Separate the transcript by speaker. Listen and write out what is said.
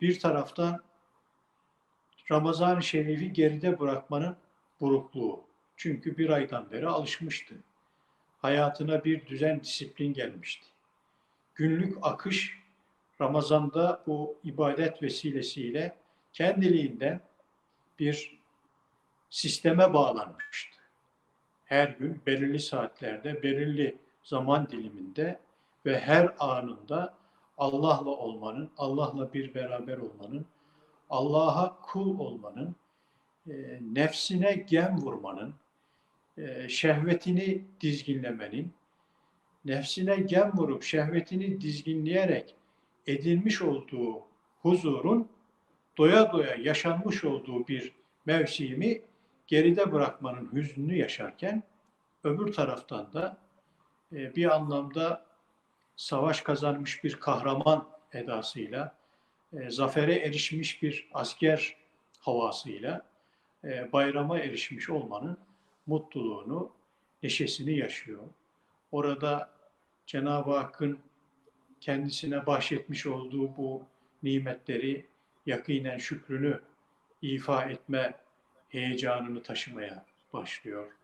Speaker 1: bir taraftan Ramazan-ı Şerif'i geride bırakmanın burukluğu. Çünkü bir aydan beri alışmıştı. Hayatına bir düzen, disiplin gelmişti. Günlük akış Ramazan'da bu ibadet vesilesiyle kendiliğinden bir sisteme bağlanmıştı. Her gün belirli saatlerde, belirli zaman diliminde ve her anında Allah'la olmanın, Allah'la bir beraber olmanın, Allah'a kul olmanın, e, nefsine gem vurmanın, e, şehvetini dizginlemenin, nefsine gem vurup şehvetini dizginleyerek edilmiş olduğu huzurun doya doya yaşanmış olduğu bir mevsimi geride bırakmanın hüznünü yaşarken öbür taraftan da e, bir anlamda savaş kazanmış bir kahraman edasıyla, e, zafere erişmiş bir asker havasıyla e, bayrama erişmiş olmanın mutluluğunu, neşesini yaşıyor. Orada Cenab-ı Hakk'ın kendisine bahşetmiş olduğu bu nimetleri yakinen şükrünü ifa etme heyecanını taşımaya başlıyor.